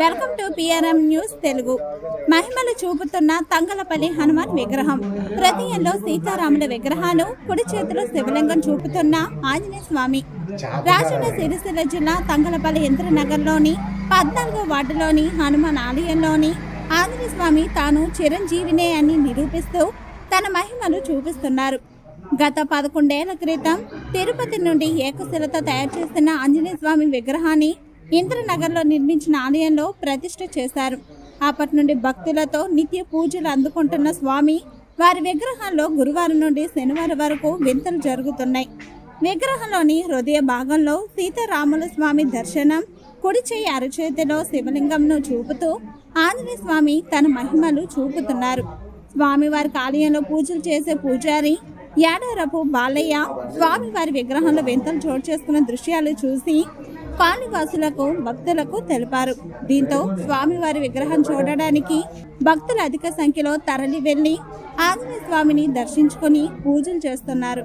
Welcome to PRM news Telugu. మహిమలు చూపుతున్న తంగలపల్లి హనుమాన్ విగ్రహం. హృదయంలో సీతారాముల విగ్రహాలు కుడి చేతిలో శివలింగం చూపుతున్న ఆంజనేయ స్వామి. రాజన్న సిరిసిల్ల జిల్లా తంగలపల్లి ఇంద్రనగర్లోని పద్నాలుగో వార్డులోని హనుమాన్ ఆలయంలోని ఆంజనేయ స్వామి తాను చిరంజీవినే అని నిరూపిస్తూ తన మహిమలు చూపిస్తున్నారు. గత పదకొండేళ్ళ క్రితం తిరుపతి నుండి ఏకశిలతో తయారు చేసిన ఆంజనేయ స్వామి విగ్రహాన్ని ఇంద్రనగర్లో నిర్మించిన ఆలయంలో ప్రతిష్ఠ చేశారు. అప్పటి నుండి భక్తులతో నిత్య పూజలు అందుకుంటున్న స్వామి వారి విగ్రహంలో గురువారం నుండి శనివారం వరకు వింతలు జరుగుతున్నాయి. విగ్రహంలోని హృదయ భాగంలో సీతారాముల స్వామి దర్శనం కుడి చేయి అరచేతిలో శివలింగంను చూపుతూ ఆంజనేయ స్వామి తన మహిమలు చూపుతున్నారు. స్వామివారి ఆలయంలో పూజలు చేసే పూజారి యాడారపు బాలయ్య స్వామివారి విగ్రహంలో వింతలు చోటు చేసుకున్న దృశ్యాలు చూసి కాళీవాసులకు భక్తులకు తెలిపారు. దీంతో స్వామివారి విగ్రహం చూడడానికి భక్తులు అధిక సంఖ్యలో తరలి వెళ్ళి ఆంజనేయ స్వామిని దర్శించుకొని పూజలు చేస్తున్నారు.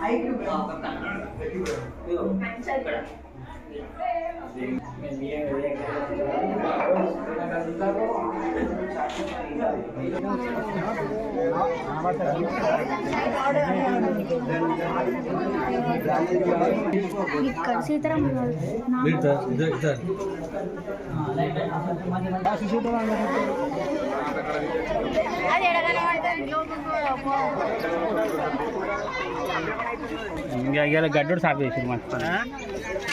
ఐక్యూబ్ ఇక్కడ సీతారాం అది ఇంకా ఇవాళ గడ్డోడు సాఫ్ చేసి మర్చిపోయి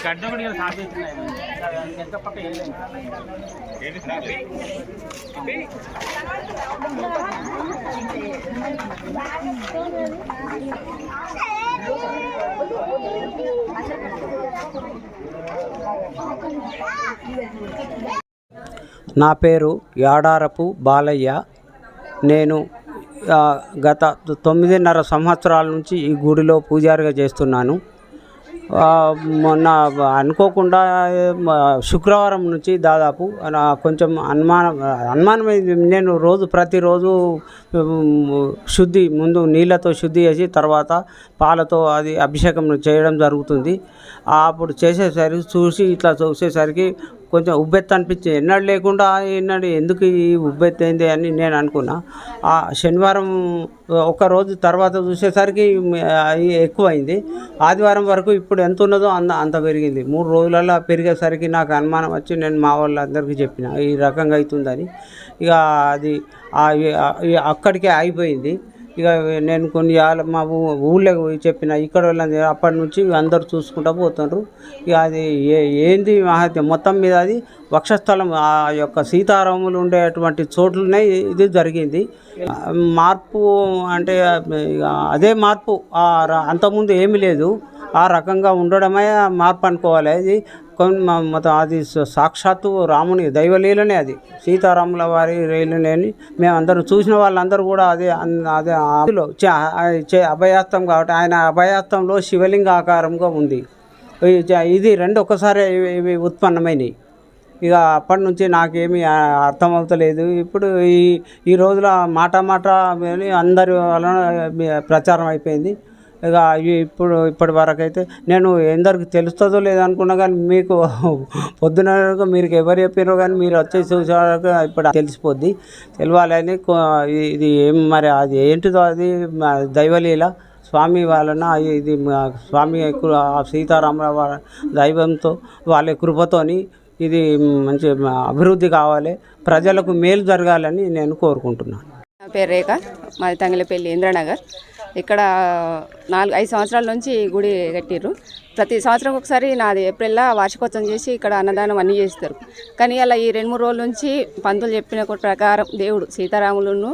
గడ్డ కూడా ఇవాళ సాఫ్ చేసి ఎంత పక్క వెళ్ళలేదు నా పేరు యాడారపు బాలయ్య. నేను గత తొమ్మిదిన్నర సంవత్సరాల నుంచి ఈ గుడిలో పూజారిగా చేస్తున్నాను. మొన్న అనుకోకుండా శుక్రవారం నుంచి దాదాపు కొంచెం అనుమానం అనుమానమైంది. నేను రోజు ప్రతిరోజు శుద్ధి ముందు నీళ్ళతో శుద్ధి చేసి తర్వాత పాలతో అది అభిషేకం చేయడం జరుగుతుంది. అప్పుడు చేసేసరికి చూసి ఇట్లా చూసేసరికి కొంచెం ఉబ్బెత్తు అనిపించింది ఎన్నడూ లేకుండా ఎన్నడు ఎందుకు ఈ ఉబ్బెత్తు అయింది అని నేను అనుకున్నా. ఆ శనివారం ఒక రోజు తర్వాత చూసేసరికి ఎక్కువైంది. ఆదివారం వరకు ఇప్పుడు ఎంత ఉన్నదో అంత అంత పెరిగింది. మూడు రోజులలో పెరిగేసరికి నాకు అనుమానం వచ్చి నేను మా వాళ్ళందరికీ చెప్పిన ఈ రకంగా అవుతుందని. ఇక అది అక్కడికే అయిపోయింది ఇక నేను కొన్ని ఆల- మా ఊళ్ళో ఊళ్ళోకి పోయి చెప్పిన ఇక్కడ వాళ్ళని అప్పటి నుంచి అందరు చూసుకుంటూ పోతుండ్రు. ఇక అది ఏ ఏంది మహత్యం? మొత్తం మీద అది వక్షస్థలం ఆ యొక్క సీతారాములు ఉండేటువంటి చోట్లనే ఇది జరిగింది. మార్పు అంటే ఇక అదే మార్పు అంతకుముందు ఏమీ లేదు. ఆ రకంగా ఉండడమే మార్పు అనుకోవాలి. అది మొత్తం అది సాక్షాత్తు రాముని దైవలీలనే అది. సీతారాముల వారి రైలునే అని మేమందరం చూసిన వాళ్ళందరూ కూడా అదే అదే అందులో చే అభయాస్తం కాబట్టి ఆయన అభయాస్తంలో శివలింగ ఆకారంగా ఉంది. ఇది రెండు ఒక్కసారి ఇవి- ఉత్పన్నమైనవి ఇక అప్పటి నుంచి నాకేమీ ఆ, అర్థమవుతలేదు. ఇప్పుడు ఈ ఈ రోజుల మాట మాట అందరి వలన ప్రచారం అయిపోయింది. ఇక అవి ఇప్పుడు ఇప్పటి వరకు అయితే నేను ఎందరికి తెలుస్తుందో లేదో అనుకున్నా కానీ మీకు పొద్దున మీరు ఎవరు చెప్పారో కానీ మీరు వచ్చేసి చూసాక ఇప్పుడు తెలిసిపోద్ది. తెలియాలని ఇది ఏం మరి అది ఏంటిదో అది దైవలీల స్వామి వలన ఇది మా స్వామి కృ- సీతారాముల దైవంతో వాళ్ళ కృపతోని ఇది మంచి అభివృద్ధి కావాలి. ప్రజలకు మేలు జరగాలని నేను కోరుకుంటున్నాను. నా పేరు రేఖ. మాది తంగిలపల్లి ఇంద్రనగర్. ఇక్కడ నాలుగు ఐదు సంవత్సరాల నుంచి గుడి కట్టిర్రు. ప్రతి సంవత్సరం ఒకసారి నాది ఏప్రిల్లో వార్షికోత్సవం చేసి ఇక్కడ అన్నదానం అన్నీ చేస్తారు. కానీ అలా ఈ రెండు మూడు రోజుల నుంచి పంతులు చెప్పిన ప్రకారం దేవుడు సీతారాములను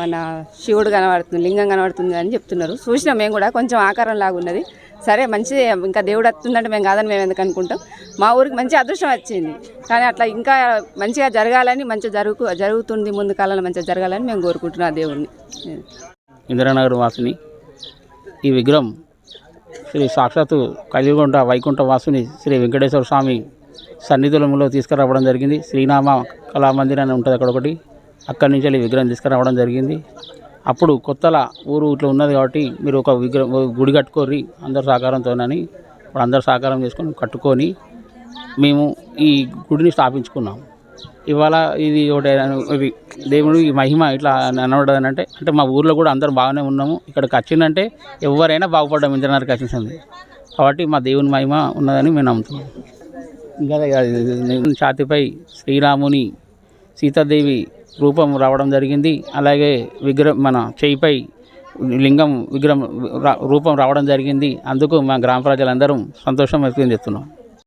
మన శివుడు కనబడుతుంది లింగం కనబడుతుంది అని చెప్తున్నారు. చూసినాం మేము కూడా కొంచెం ఆకారం లాగున్నది సరే మంచిది ఇంకా దేవుడు వస్తుందంటే మేము కాదని మేము ఎందుకు అనుకుంటాం? మా ఊరికి మంచి అదృష్టం వచ్చింది. కానీ అట్లా ఇంకా మంచిగా జరగాలని మంచిగా జరుగు జరుగుతుంది ముందు కాలంలో మంచిగా జరగాలని మేము కోరుకుంటున్నాం దేవుడిని ఇందిరానగర్ వాసిని. ఈ విగ్రహం శ్రీ సాక్షాత్తు కలిగొండ వైకుంఠ వాసుని శ్రీ వెంకటేశ్వర స్వామి సన్నిధులంలో తీసుకురావడం జరిగింది. శ్రీనామ కళామందిర్ అని ఉంటుంది అక్కడ ఒకటి. అక్కడి నుంచి వెళ్ళి విగ్రహం తీసుకురావడం జరిగింది. అప్పుడు కొత్తల ఊరు ఇట్లా ఉన్నది కాబట్టి మీరు ఒక విగ్రహం గుడి కట్టుకోర్రి అందరి సహకారంతోనని ఇప్పుడు అందరు సహకారం చేసుకొని కట్టుకొని మేము ఈ గుడిని స్థాపించుకున్నాం. ఇవాళ ఇది ఒకటి ఇది దేవుడు ఈ మహిమ ఇట్లా అనబడదని అంటే అంటే మా ఊర్లో కూడా అందరూ బాగానే ఉన్నాము. ఇక్కడికి వచ్చిందంటే ఎవరైనా బాగుపడ్డాం ఇంజనీర్కి వచ్చింది కాబట్టి మా దేవుని మహిమ ఉన్నదని మేము నమ్ముతున్నాం. ఇంకా ఛాతిపై శ్రీరాముని సీతాదేవి రూపం రావడం జరిగింది. అలాగే విగ్రహం మన చేయిపై లింగం విగ్రహం రూపం రావడం జరిగింది. అందుకు మా గ్రామ ప్రజలందరం సంతోషం వ్యక్తం చేస్తున్నాం.